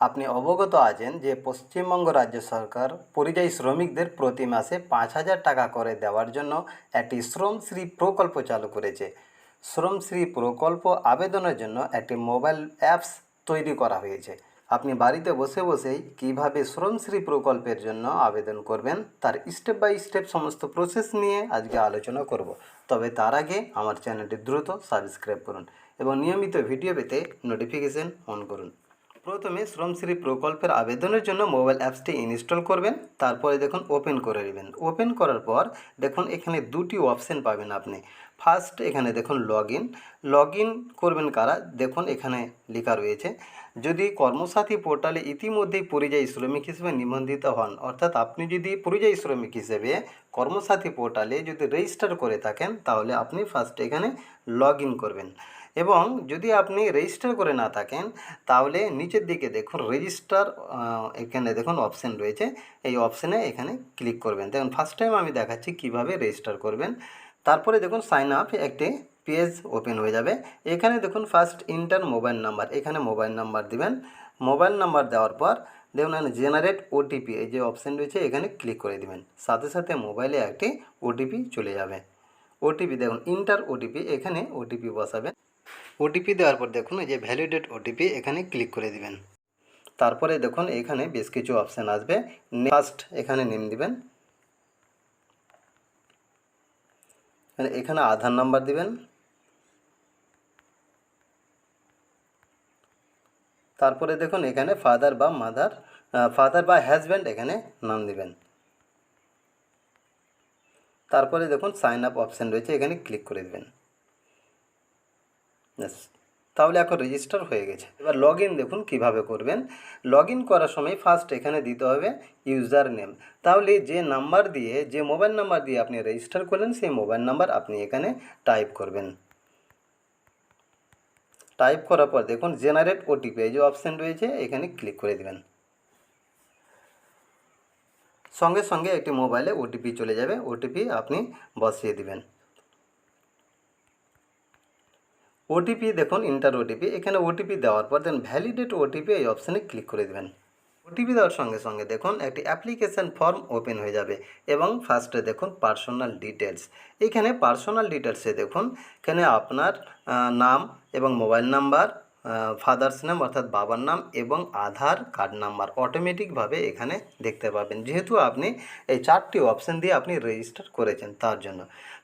আপনি অবগত আছেন যে পশ্চিমবঙ্গ রাজ্য সরকার পরিযায়ী শ্রমিকদের প্রতি মাসে পাঁচ হাজার টাকা করে দেওয়ার জন্য একটি শ্রমশ্রী প্রকল্প চালু করেছে। শ্রমশ্রী প্রকল্প আবেদনের জন্য একটি মোবাইল অ্যাপস তৈরি করা হয়েছে। আপনি বাড়িতে বসে বসেই কীভাবে শ্রমশ্রী প্রকল্পের জন্য আবেদন করবেন, তার স্টেপ বাই স্টেপ সমস্ত প্রসেস নিয়ে আজকে আলোচনা করব। তবে তার আগে আমার চ্যানেলটি দ্রুত সাবস্ক্রাইব করুন এবং নিয়মিত ভিডিও পেতে নোটিফিকেশন অন করুন। প্রথমে শ্রমশ্রী প্রকল্পের আবেদনের জন্য মোবাইল অ্যাপসটি ইনস্টল করবেন, তারপরে দেখুন ওপেন করে নেবেন। ওপেন করার পর দেখুন এখানে দুটি অপশান পাবেন আপনি। ফার্স্ট এখানে দেখুন লগ ইন লগ ইন করবেন কারা? দেখুন এখানে লেখা রয়েছে, যদি কর্মসাথী পোর্টালে ইতিমধ্যেই পরিযায়ী শ্রমিক হিসেবে নিবন্ধিত হন, অর্থাৎ আপনি যদি পরিযায়ী শ্রমিক হিসেবে কর্মসাথী পোর্টালে যদি রেজিস্টার করে থাকেন, তাহলে আপনি ফার্স্ট এখানে লগ ইন করবেন। এবং যদি আপনি রেজিস্টার করে না থাকেন, তাহলে নিচের দিকে দেখুন রেজিস্টার এখানে দেখুন অপশান রয়েছে। এই অপশানে এখানে ক্লিক করবেন। দেখুন ফার্স্ট টাইম আমি দেখাচ্ছি কীভাবে রেজিস্টার করবেন। তারপরে দেখুন সাইন আপ একটি পেজ ওপেন হয়ে যাবে। এখানে দেখুন ফার্স্ট ইন্টার মোবাইল নাম্বার এখানে মোবাইল নাম্বার দিবেন। মোবাইল নাম্বার দেওয়ার পর দেখুন এখানে জেনারেট ওটিপি এই যে অপশান রয়েছে, এখানে ক্লিক করে দিবেন। সাথে সাথে মোবাইলে একটি ওটিপি চলে যাবে। ওটিপি দেখুন ইন্টার ওটিপি এখানে ওটিপি বসাবেন। ওটিপি দেওয়ার পর দেখুন এই যে ভ্যালিডেট ওটিপি এখানে ক্লিক করে দিবেন। তারপরে দেখুন এখানে বেশ কিছু অপশান আসবে। ফার্স্ট এখানে নেম দিবেন। এখানে- এখানে আধার নাম্বার দিবেন। তারপরে দেখুন এখানে ফাদার বা মাদার ফাদার বা হাজব্যান্ড এখানে নাম দিবেন। তারপরে দেখুন সাইন আপ অপশান রয়েছে, এখানে ক্লিক করে দেবেন। তাহলে এখন রেজিস্টার হয়ে গেছে। এবার লগ দেখুন কীভাবে করবেন। লগ করার সময় ফার্স্ট এখানে দিতে হবে ইউজার নেম তাহলে যে নাম্বার দিয়ে, যে মোবাইল নাম্বার দিয়ে আপনি রেজিস্টার করলেন, সেই মোবাইল নাম্বার আপনি এখানে টাইপ করবেন। টাইপ করার পর দেখুন জেনারেট ওটিপি এই যে অপশান রয়েছে, এখানে ক্লিক করে দেবেন। সঙ্গে সঙ্গে একটি মোবাইলে ওটিপি চলে যাবে। ওটিপি আপনি বসিয়ে দিবেন। ওটিপি দেখুন ইন্টার ওটিপি এখানে ওটিপি দেওয়ার পর দেন ভ্যালিডেট ওটিপি এই অপশানে ক্লিক করে দেবেন। ওটিপি দেওয়ার সঙ্গে সঙ্গে দেখুন, একটি অ্যাপ্লিকেশান ফর্ম ওপেন হয়ে যাবে এবং ফার্স্টে দেখুন পার্সোনাল ডিটেলস এখানে পার্সোনাল ডিটেলসে দেখুন, এখানে আপনার নাম এবং মোবাইল নাম্বার ফাদার্স নাম অর্থাৎ বাবার নাম এবং আধার কার্ড নাম্বার অটোমেটিকভাবে এখানে দেখতে পাবেন। যেহেতু আপনি এই চারটি অপশান দিয়ে আপনি রেজিস্টার করেছেন তার জন্য।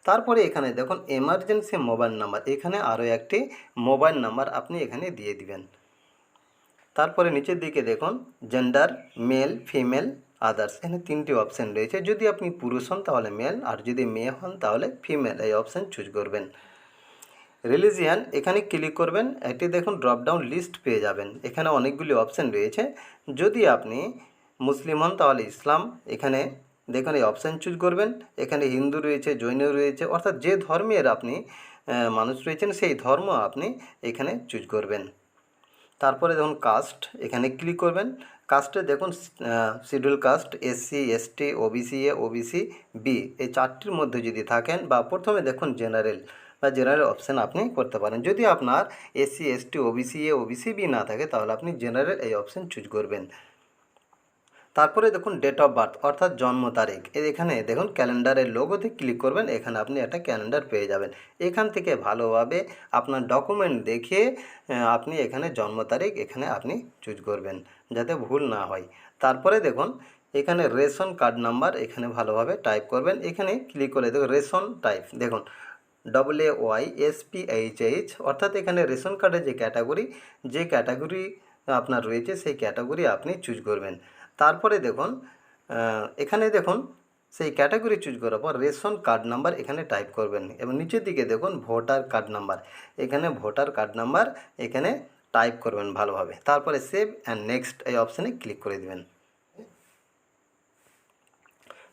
তারপরে এখানে দেখুন এমার্জেন্সি মোবাইল নাম্বার এখানে আরও একটি মোবাইল নাম্বার আপনি এখানে দিয়ে দিবেন। তারপরে নিচের দিকে দেখুন জেন্ডার মেল ফিমেল আদার্স এখানে তিনটি অপশান রয়েছে। যদি আপনি পুরুষ হন তাহলে মেল আর যদি মেয়ে হন তাহলে ফিমেল এই অপশান চুজ করবেন। রিলিজিয়ান, এখানে ক্লিক করবেন, একটি দেখুন ড্রপডাউন লিস্ট পেয়ে যাবেন। এখানে অনেকগুলি অপশান রয়েছে। যদি আপনি মুসলিম হন, তাহলে ইসলাম, এখানে দেখুন এই অপশান চুজ করবেন। এখানে হিন্দু রয়েছে, জৈন রয়েছে, অর্থাৎ যে ধর্মের আপনি মানুষ রয়েছেন, সেই ধর্ম আপনি এখানে চুজ করবেন। তারপরে দেখুন কাস্ট এখানে ক্লিক করবেন। কাস্টে দেখুন schedule caste SC ST OBC A OBC B এই চারটির মধ্যে যদি থাকেন বা প্রথমে দেখুন জেনারেল বা জেনারেল অপশান আপনি করতে পারেন। যদি আপনার SC ST OBC A OBC B না থাকে, তাহলে আপনি জেনারেল এই অপশান চুজ করবেন। তারপরে দেখুন ডেট অফ বার্থ অর্থাৎ জন্ম তারিখ। এখানে দেখুন ক্যালেন্ডারের লোগোতে ক্লিক করবেন, এখানে আপনি একটা ক্যালেন্ডার পেয়ে যাবেন। এখান থেকে ভালোভাবে আপনার ডকুমেন্ট দেখে আপনি এখানে জন্ম তারিখ এখানে আপনি চুজ করবেন, যাতে ভুল না হয়। তারপরে দেখুন এখানে রেশন কার্ড নাম্বার এখানে ভালোভাবে টাইপ করবেন। এখানে ক্লিক করে দেখুন রেশন টাইপ দেখুন double A Y S P H H অর্থাৎ এখানে রেশন কার্ডের যে ক্যাটাগরি যে ক্যাটাগরি আপনার রয়েছে, সেই ক্যাটাগরি আপনি চুজ করবেন। তারপরে দেখুন এখানে দেখুন, সেই ক্যাটাগরি চুজ করার পর রেশন কার্ড নাম্বার এখানে টাইপ করবেন। এবং নিচের দিকে দেখুন, ভোটার কার্ড নাম্বার। এখানে ভোটার কার্ড নাম্বার এখানে টাইপ করবেন ভালোভাবে। তারপরে সেভ অ্যান্ড নেক্সট এই অপশানে ক্লিক করে দেবেন।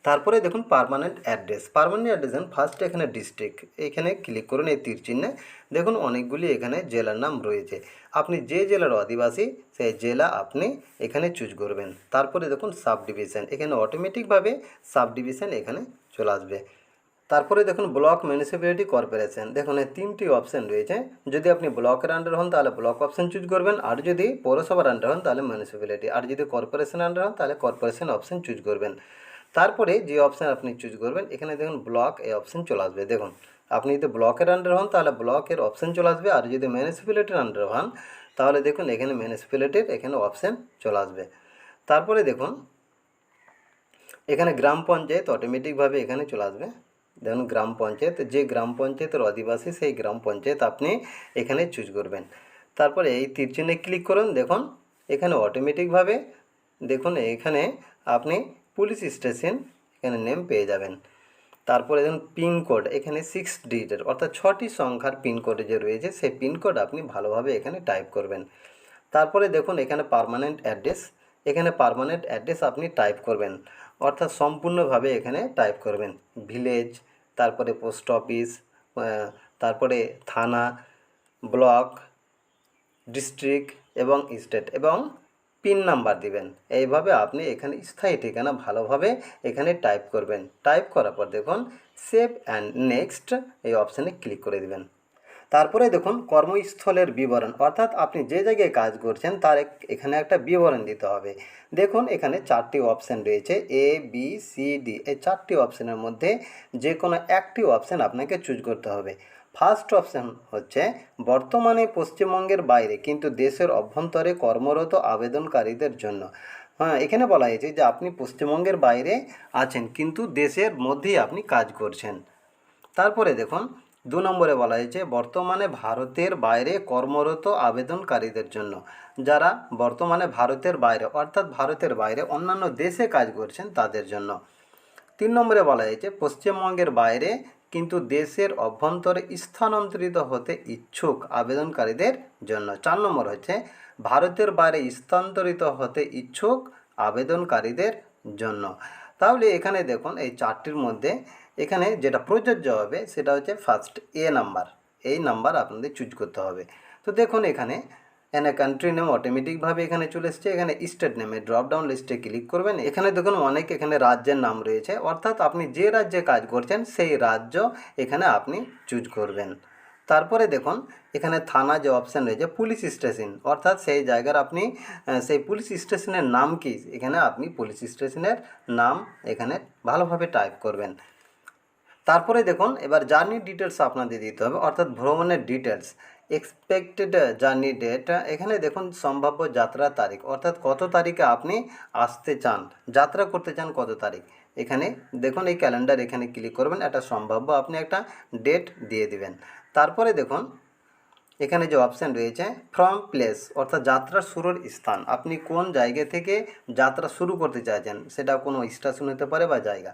তারপরে দেখুন permanent address permanent address first এখানে ডিস্ট্রিক্ট এখানে ক্লিক করুন এই তীর চিহ্নে। দেখুন অনেকগুলি এখানে জেলার নাম রয়েছে। আপনি যে জেলার অধিবাসী, সেই জেলা আপনি এখানে চুজ করবেন। তারপরে দেখুন সাব ডিভিশন এখানে অটোমেটিকভাবে সাব ডিভিশন এখানে চলে আসবে। তারপরে দেখুন ব্লক মিউনিসিপ্যালিটি কর্পোরেশন দেখুন এই তিনটি অপশন রয়েছে। যদি আপনি ব্লকের আন্ডার হন, তাহলে ব্লক অপশন চুজ করবেন। আর যদি পৌরসভার আন্ডার হন, তাহলে মিউনিসিপ্যালিটি আর যদি কর্পোরেশন আন্ডার হন, তাহলে কর্পোরেশন অপশন চুজ করবেন। তারপরে যে অপশান আপনি চুজ করবেন, এখানে দেখুন ব্লক এই অপশন চলে আসবে। দেখুন, আপনি যদি ব্লকের আন্ডার হন, তাহলে ব্লকের অপশান চলে আসবে। আর যদি মিউনিসিপ্যালিটির আন্ডার হন, তাহলে দেখুন এখানে মিউনিসিপ্যালিটির এখানে অপশান চলে আসবে। তারপরে দেখুন, এখানে গ্রাম পঞ্চায়েত অটোমেটিকভাবে এখানে চলে আসবে। দেখুন, গ্রাম পঞ্চায়েত, যে গ্রাম পঞ্চায়েতের অধিবাসী, সেই গ্রাম পঞ্চায়েত আপনি এখানে চুজ করবেন। তারপরে এই তীর চিহ্নে ক্লিক করুন। দেখুন, এখানে অটোমেটিকভাবে দেখুন, এখানে আপনি পুলিশ স্টেশন এখানে নেম পেয়ে যাবেন। তারপরে দেখুন পিনকোড এখানে সিক্স ডিজিটের অর্থাৎ ছটি সংখ্যার পিনকোডে যে রয়েছে, সেই পিনকোড আপনি ভালোভাবে এখানে টাইপ করবেন। তারপরে দেখুন, এখানে পারমানেন্ট অ্যাড্রেস এখানে পারমানেন্ট অ্যাড্রেস আপনি টাইপ করবেন। অর্থাৎ সম্পূর্ণভাবে এখানে টাইপ করবেন। ভিলেজ তারপরে পোস্ট অফিস তারপরে থানা ব্লক ডিস্ট্রিক্ট এবং স্টেট এবং পিন নাম্বার দিবেন। এইভাবে আপনি এখানে স্থায়ী ঠিকানা ভালোভাবে এখানে টাইপ করবেন। টাইপ করার পর দেখুন সেভ অ্যান্ড নেক্সট এই অপশানে ক্লিক করে দিবেন। তারপরে দেখুন, কর্মস্থলের বিবরণ। অর্থাৎ আপনি যে জায়গায় কাজ করছেন, তার এখানে একটা বিবরণ দিতে হবে। দেখুন, এখানে চারটি অপশান রয়েছে এ বি সি ডি এই চারটি অপশানের মধ্যে যে কোনো একটি অপশান আপনাকে চুজ করতে হবে। ফার্স্ট অপশান হচ্ছে বর্তমানে পশ্চিমবঙ্গের বাইরে, কিন্তু দেশের অভ্যন্তরে কর্মরত আবেদনকারীদের জন্য। হ্যাঁ এখানে বলা হয়েছে যে আপনি পশ্চিমবঙ্গের বাইরে আছেন, কিন্তু দেশের মধ্যেই আপনি কাজ করছেন। তারপরে দেখুন, দু নম্বরে বলা হয়েছে বর্তমানে ভারতের বাইরে কর্মরত আবেদনকারীদের জন্য। যারা বর্তমানে ভারতের বাইরে, অর্থাৎ ভারতের বাইরে অন্যান্য দেশে কাজ করছেন তাদের জন্য। তিন নম্বরে বলা হয়েছে পশ্চিমবঙ্গের বাইরে কিন্তু দেশের অভ্যন্তরে স্থানান্তরিত হতে ইচ্ছুক আবেদনকারীদের জন্য চার নম্বর হচ্ছে, ভারতের বাইরে স্থানান্তরিত হতে ইচ্ছুক আবেদনকারীদের জন্য। তাহলে এখানে দেখুন, এই চারটির মধ্যে এখানে যেটা প্রযোজ্য হবে, সেটা হচ্ছে ফার্স্ট এ নাম্বার এই নাম্বার আপনাদের চুজ করতে হবে। তো দেখুন এখানে এখানে কান্ট্রি নেম অটোমেটিকভাবে এখানে চলে এসছে। এখানে স্টেট নেমে ড্রপ ডাউন লিস্টে ক্লিক করবেন। এখানে দেখুন অনেক এখানে রাজ্যের নাম রয়েছে। অর্থাৎ আপনি যে রাজ্যে কাজ করছেন, সেই রাজ্য এখানে আপনি চুজ করবেন। তারপরে দেখুন, এখানে থানা যে অপশান রয়েছে পুলিশ স্টেশন অর্থাৎ সেই জায়গার আপনি সেই পুলিশ স্টেশনের নাম কি? এখানে আপনি পুলিশ স্টেশনের নাম এখানে ভালোভাবে টাইপ করবেন। তারপরে দেখুন, এবার জার্নি ডিটেলস আপনাদের দিতে হবে। অর্থাৎ ভ্রমণের ডিটেলস এক্সপেক্টেড জার্নি ডেট এখানে দেখুন সম্ভাব্য যাত্রার তারিখ, অর্থাৎ কত তারিখে আপনি আসতে চান, যাত্রা করতে চান কত তারিখ। এখানে দেখুন এই ক্যালেন্ডার এখানে ক্লিক করবেন, একটা সম্ভাব্য আপনি একটা ডেট দিয়ে দিবেন। তারপরে দেখুন, এখানে যে অপশান রয়েছে ফ্রম প্লেস অর্থাৎ যাত্রার শুরুর স্থান। আপনি কোন জায়গা থেকে যাত্রা শুরু করতে চাইছেন, সেটা কোনো স্টেশন হতে পারে বা জায়গা।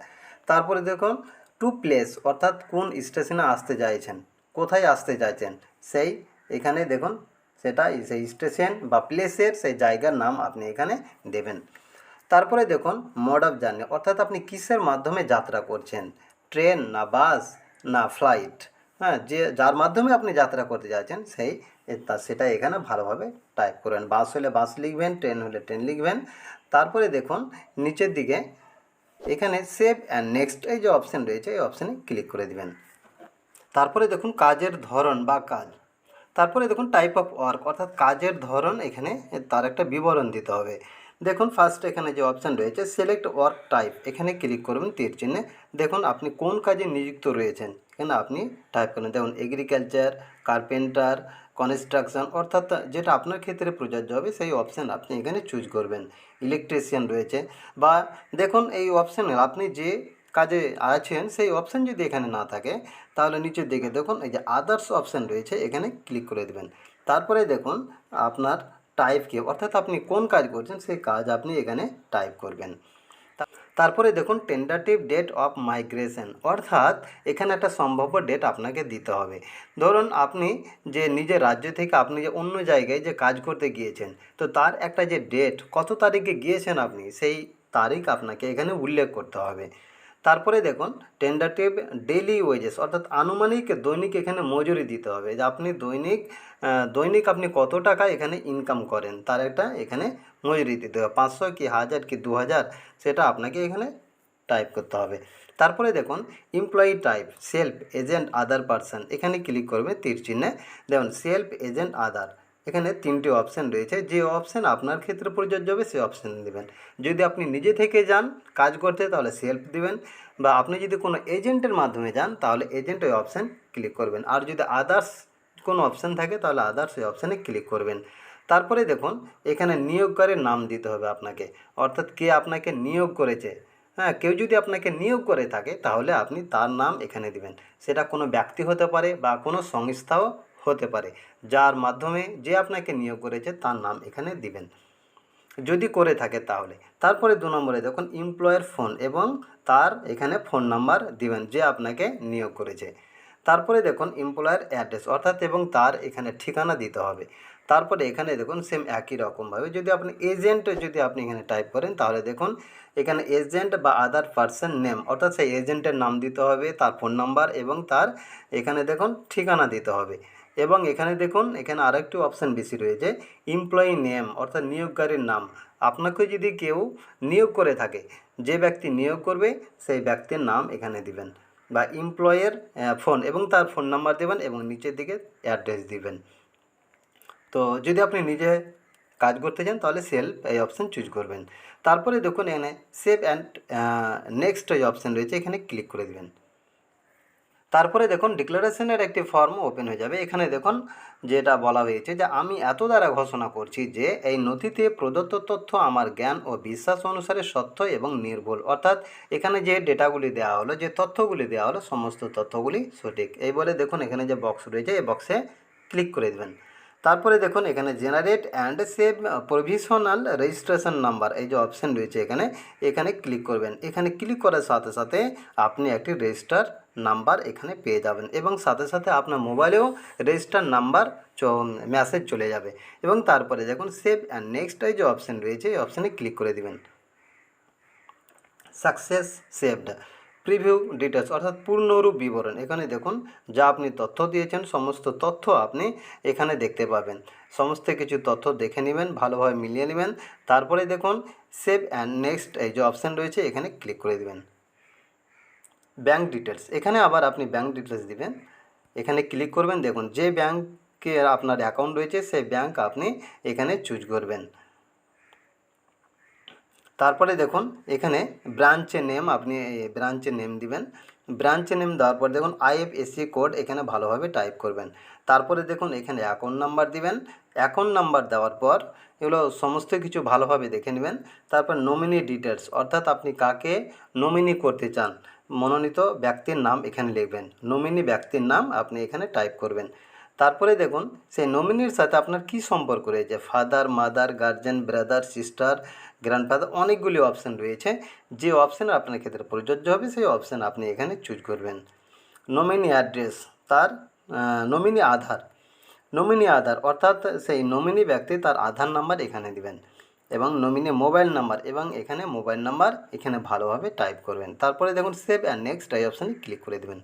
তারপরে দেখুন টু প্লেস অর্থাৎ কোন স্টেশনে আসতে চাইছেন। কোথায় আসতে চাইছেন? সেই এখানে দেখুন, সেটা সেই স্টেশন বা প্লেসের সেই জায়গার নাম আপনি এখানে দেবেন। তারপরে দেখুন, মোড অফ জার্নি, অর্থাৎ আপনি কিসের মাধ্যমে যাত্রা করছেন? ট্রেন না বাস না ফ্লাইট? হ্যাঁ যে যার মাধ্যমে আপনি যাত্রা করতে যাচ্ছেন, সেই তা সেটা এখানে ভালোভাবে টাইপ করবেন বাস হলে বাস লিখবেন, ট্রেন হলে ট্রেন লিখবেন। তারপরে দেখুন, নিচের দিকে এখানে সেভ অ্যান্ড নেক্সট, এই যে অপশান রয়েছে, এই অপশানে ক্লিক করে দিবেন। তারপরে দেখুন কাজের ধরন বা কাজ। তারপরে দেখুন টাইপ অফ ওয়ার্ক অর্থাৎ কাজের ধরন এখানে তার একটা বিবরণ দিতে হবে। দেখুন ফার্স্ট এখানে যে অপশান রয়েছে সিলেক্ট ওয়ার্ক টাইপ এখানে ক্লিক করবেন তীর চিহ্নে। দেখুন আপনি কোন কাজে নিযুক্ত রয়েছেন, এখানে আপনি টাইপ করেন। দেখুন এগ্রিকালচার কার্পেন্টার কনস্ট্রাকশন অর্থাৎ যেটা আপনার ক্ষেত্রে প্রযোজ্য হবে, সেই অপশান আপনি এখানে চুজ করবেন। ইলেকট্রিশিয়ান রয়েছে বা দেখুন এই অপশানে আপনি যে কাজে আছেন, সেই অপশান যদি এখানে না থাকে তাহলে নিচের দিকে দেখুন, এই যে আদার্স অপশান রয়েছে, এখানে ক্লিক করে দেবেন। তারপরে দেখুন, আপনার টাইপ কি, অর্থাৎ আপনি কোন কাজ করছেন, সেই কাজ আপনি এখানে টাইপ করবেন। তারপরে দেখুন টেন্টাটিভ ডেট অফ মাইগ্রেশন অর্থাৎ এখানে একটা সম্ভাব্য ডেট আপনাকে দিতে হবে। ধরুন, আপনি যে নিজের রাজ্য থেকে আপনি যে অন্য জায়গায় যে কাজ করতে গিয়েছেন, তো তার একটা যে ডেট কত তারিখে গিয়েছেন আপনি, সেই তারিখ আপনাকে এখানে উল্লেখ করতে হবে। তারপরে দেখুন টেন্ডাটিভ ডেলি ওয়েজেস অর্থাৎ আনুমানিক দৈনিক এখানে মজুরি দিতে হবে। যে আপনি দৈনিক দৈনিক আপনি কত টাকা এখানে ইনকাম করেন, তার একটা এখানে মজুরি দিতে হবে। পাঁচশো কি হাজার কি দু হাজার, সেটা আপনাকে এখানে টাইপ করতে হবে। তারপরে দেখুন employee type self agent other person এখানে ক্লিক করবে তীর চিহ্নে। দেখুন সেলফ এজেন্ট আদার এখানে তিনটি অপশান রয়েছে। যে অপশান আপনার ক্ষেত্রে প্রযোজ্য হবে সেই অপশান দেবেন। যদি আপনি নিজে থেকে যান, কাজ করতে, তাহলে সেলফ দিবেন। বা আপনি যদি কোনো এজেন্টের মাধ্যমে যান, তাহলে এজেন্ট ওই অপশান ক্লিক করবেন। আর যদি আদার্স কোনো অপশান থাকে, তাহলে আদার্স ওই অপশানে ক্লিক করবেন। তারপরে দেখুন, এখানে নিয়োগকারীর নাম দিতে হবে আপনাকে। অর্থাৎ কে আপনাকে নিয়োগ করেছে। হ্যাঁ কেউ যদি আপনাকে নিয়োগ করে থাকে, তাহলে আপনি তার নাম এখানে দিবেন। সেটা কোনো ব্যক্তি হতে পারে বা কোনো সংস্থাও হতে পারে, যার মাধ্যমে যে আপনাকে নিয়োগ করেছে তার নাম এখানে দিবেন। যদি করে থাকে তাহলে। তারপরে দু নম্বরে দেখুন এমপ্লয়ের ফোন এবং তার এখানে ফোন নাম্বার দিবেন যে আপনাকে নিয়োগ করেছে। তারপরে দেখুন এমপ্লয়ের অ্যাড্রেস অর্থাৎ এবং তার এখানে ঠিকানা দিতে হবে। তারপরে এখানে দেখুন সেম একই রকমভাবে যদি আপনি এজেন্ট যদি আপনি এখানে টাইপ করেন, তাহলে দেখুন, এখানে এজেন্ট বা আদার পার্সন নেম অর্থাৎ সেই এজেন্টের নাম দিতে হবে, তার ফোন নাম্বার এবং তার এখানে দেখুন, ঠিকানা দিতে হবে। এবং এখানে দেখুন, এখানে আরেকটি অপশান বেশি রয়েছে এমপ্লয়ি নেম অর্থাৎ নিয়োগকারীর নাম। আপনাকে যদি কেউ নিয়োগ করে থাকে, যে ব্যক্তি নিয়োগ করবে, সেই ব্যক্তির নাম এখানে দিবেন বা এমপ্লয়ের ফোন এবং তার ফোন নাম্বার দেবেন এবং নিচের দিকে অ্যাড্রেস দিবেন। তো যদি আপনি নিজে কাজ করতে চান, তাহলে সেলফ এই অপশান চুজ করবেন। তারপরে দেখুন, এখানে সেভ অ্যান্ড নেক্সট এই অপশান রয়েছে, এখানে ক্লিক করে দেবেন। তারপরে দেখুন ডিক্লারেশনের একটি ফর্ম ওপেন হয়ে যাবে। এখানে দেখুন যেটা বলা হয়েছে যে, আমি এত দ্বারা ঘোষণা করছি যে, এই নথিতে প্রদত্ত তথ্য আমার জ্ঞান ও বিশ্বাস অনুসারে সত্য এবং নির্ভুল। অর্থাৎ এখানে যে ডেটাগুলি দেওয়া হলো, যে তথ্যগুলি দেওয়া হলো, সমস্ত তথ্যগুলি সঠিক। এই বলে দেখুন এখানে যে বক্স রয়েছে, এই বক্সে ক্লিক করে দেবেন। তারপরে দেখুন, এখানে generate and save provisional registration number এই যে অপশান রয়েছে এখানে এখানে ক্লিক করবেন। এখানে ক্লিক করার সাথে সাথে আপনি একটি রেজিস্টার নাম্বার এখানে পেয়ে যাবেন এবং সাথে সাথে আপনার মোবাইলেও রেজিস্টার নাম্বার মেসেজ চলে যাবে। এবং তারপরে দেখুন সেভ অ্যান্ড নেক্সট এই যে অপশান রয়েছে, এই অপশানে ক্লিক করে দিবেন। সাকসেস সেভড প্রিভিউ ডিটেলস অর্থাৎ পূর্ণরূপ বিবরণ। এখানে দেখুন, যা আপনি তথ্য দিয়েছেন, সমস্ত তথ্য আপনি এখানে দেখতে পাবেন। সমস্ত কিছু তথ্য দেখে নেবেন, ভালোভাবে মিলিয়ে নেবেন। তারপরে দেখুন সেভ অ্যান্ড নেক্সট এই যে অপশান রয়েছে, এখানে ক্লিক করে দেবেন। ব্যাঙ্ক ডিটেলস এখানে আবার আপনি ব্যাঙ্ক ডিটেলস দিবেন। এখানে ক্লিক করবেন, দেখুন, যে ব্যাঙ্কে আপনার অ্যাকাউন্ট রয়েছে, সেই ব্যাঙ্ক আপনি এখানে চুজ করবেন। তারপরে দেখুন, এখানে ব্রাঞ্চের নেম আপনি ব্রাঞ্চের নেম দিবেন। ব্রাঞ্চের নেম দেওয়ার পর দেখুন আইএফএসসি কোড এখানে ভালোভাবে টাইপ করবেন। তারপরে দেখুন, এখানে অ্যাকাউন্ট নাম্বার দিবেন। অ্যাকাউন্ট নাম্বার দেওয়ার পর এগুলো সমস্ত কিছু ভালোভাবে দেখে নেবেন। তারপর নমিনি ডিটেলস অর্থাৎ আপনি কাকে নমিনি করতে চান, মনোনীত ব্যক্তির নাম এখানে লিখবেন। নমিনি ব্যক্তির নাম আপনি এখানে টাইপ করবেন। তারপরে দেখুন, সেই নমিনির সাথে আপনার কি সম্পর্ক রয়েছে? Father mother guardian brother sister grandfather অনেকগুলি অপশান রয়েছে। যে অপশান আপনার ক্ষেত্রে প্রযোজ্য হবে, সেই অপশান আপনি এখানে চুজ করবেন। নমিনি অ্যাড্রেস তার নমিনি আধার। নমিনি আধার, অর্থাৎ সেই নমিনি ব্যক্তি তার আধার নাম্বার এখানে দিবেন এবং নমিনি মোবাইল নাম্বার এবং এখানে মোবাইল নাম্বার এখানে ভালোভাবে টাইপ করবেন। তারপরে দেখুন সেভ অ্যান্ড নেক্সট এই অপশানে ক্লিক করে দেবেন।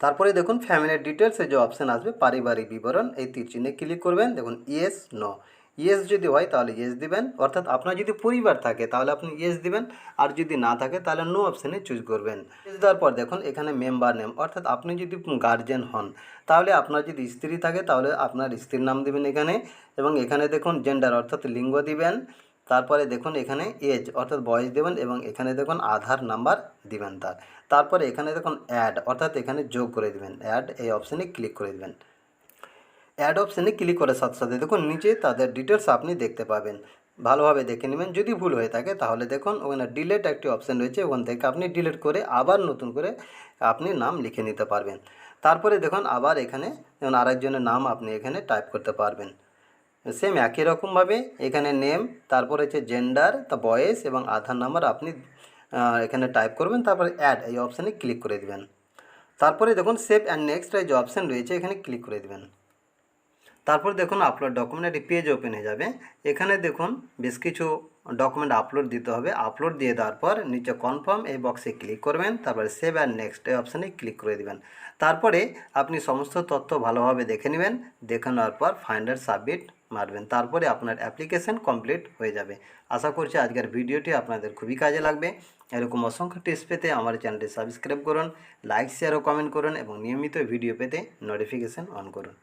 তারপরে দেখুন ফ্যামিলির ডিটেলসে যে অপশান আসবে, পারিবারিক বিবরণ, এই তীর চিহ্নে ক্লিক করবেন, দেখুন ইয়েস নো ইয়েস যদি হয় তাহলে ইয়েস দিবেন, অর্থাৎ আপনার যদি পরিবার থাকে তাহলে আপনি ইয়েস দিবেন, আর যদি না থাকে তাহলে নো অপশানে চুজ করবেন। ইয়েস দেওয়ার পর দেখুন এখানে মেম্বার নেম অর্থাৎ আপনি যদি গার্জেন হন, তাহলে আপনার যদি স্ত্রী থাকে তাহলে আপনার স্ত্রীর নাম দিবেন এখানে, এবং এখানে দেখুন জেন্ডার অর্থাৎ লিঙ্গ দিবেন, তারপরে দেখুন এখানে এজ অর্থাৎ বয়স দেবেন, এবং এখানে দেখুন আধার নাম্বার দিবেন তার। তারপরে এখানে দেখুন অ্যাড অর্থাৎ এখানে যোগ করে দেবেন। অ্যাড এই অপশানে ক্লিক করে দেবেন। অ্যাড অপশানে ক্লিক করার সাথে সাথে দেখুন, নিচে তাদের ডিটেলস আপনি দেখতে পাবেন। ভালোভাবে দেখে নেবেন। যদি ভুল হয়ে থাকে, তাহলে দেখুন, ওখানে ডিলেট একটি অপশান রয়েছে, ওখান থেকে আপনি ডিলেট করে আবার নতুন করে আপনি নাম লিখে নিতে পারবেন। তারপরে দেখুন, আবার এখানে যেমন আরেকজনের নাম আপনি এখানে টাইপ করতে পারবেন। সেম একই রকমভাবে এখানে নেম তারপর হচ্ছে জেন্ডার তা বয়েস এবং আধার নাম্বার আপনি এখানে টাইপ করবেন, তারপরে অ্যাড এই অপশানে ক্লিক করে দেবেন। তারপরে দেখুন সেভ অ্যান্ড নেক্সট এই যে অপশান রয়েছে, এখানে ক্লিক করে দেবেন। তারপর দেখুন আপনার ডকুমেন্ট একটি পেজ ওপেন হয়ে যাবে। এখানে দেখুন বেশ কিছু ডকুমেন্ট আপলোড দিতে হবে। আপলোড দিয়ে দেওয়ার পর নিচে কনফার্ম এই বক্সে ক্লিক করবেন, তারপরে সেভ অ্যান্ড নেক্সট এই অপশানে ক্লিক করে দেবেন। তারপরে আপনি সমস্ত তথ্য ভালোভাবে দেখে নেবেন। দেখে নেওয়ার পর ফাইন্ডার সাবমিট মারবেন। তারপরে আপনার অ্যাপ্লিকেশান কমপ্লিট হয়ে যাবে। আশা করছি আজকের ভিডিওটি আপনাদের খুবই কাজে লাগবে। এরকম অসংখ্য টিপস পেতে আমার চ্যানেলটি সাবস্ক্রাইব করুন লাইক শেয়ার ও কমেন্ট করুন এবং নিয়মিত ভিডিও পেতে নোটিফিকেশান অন করুন।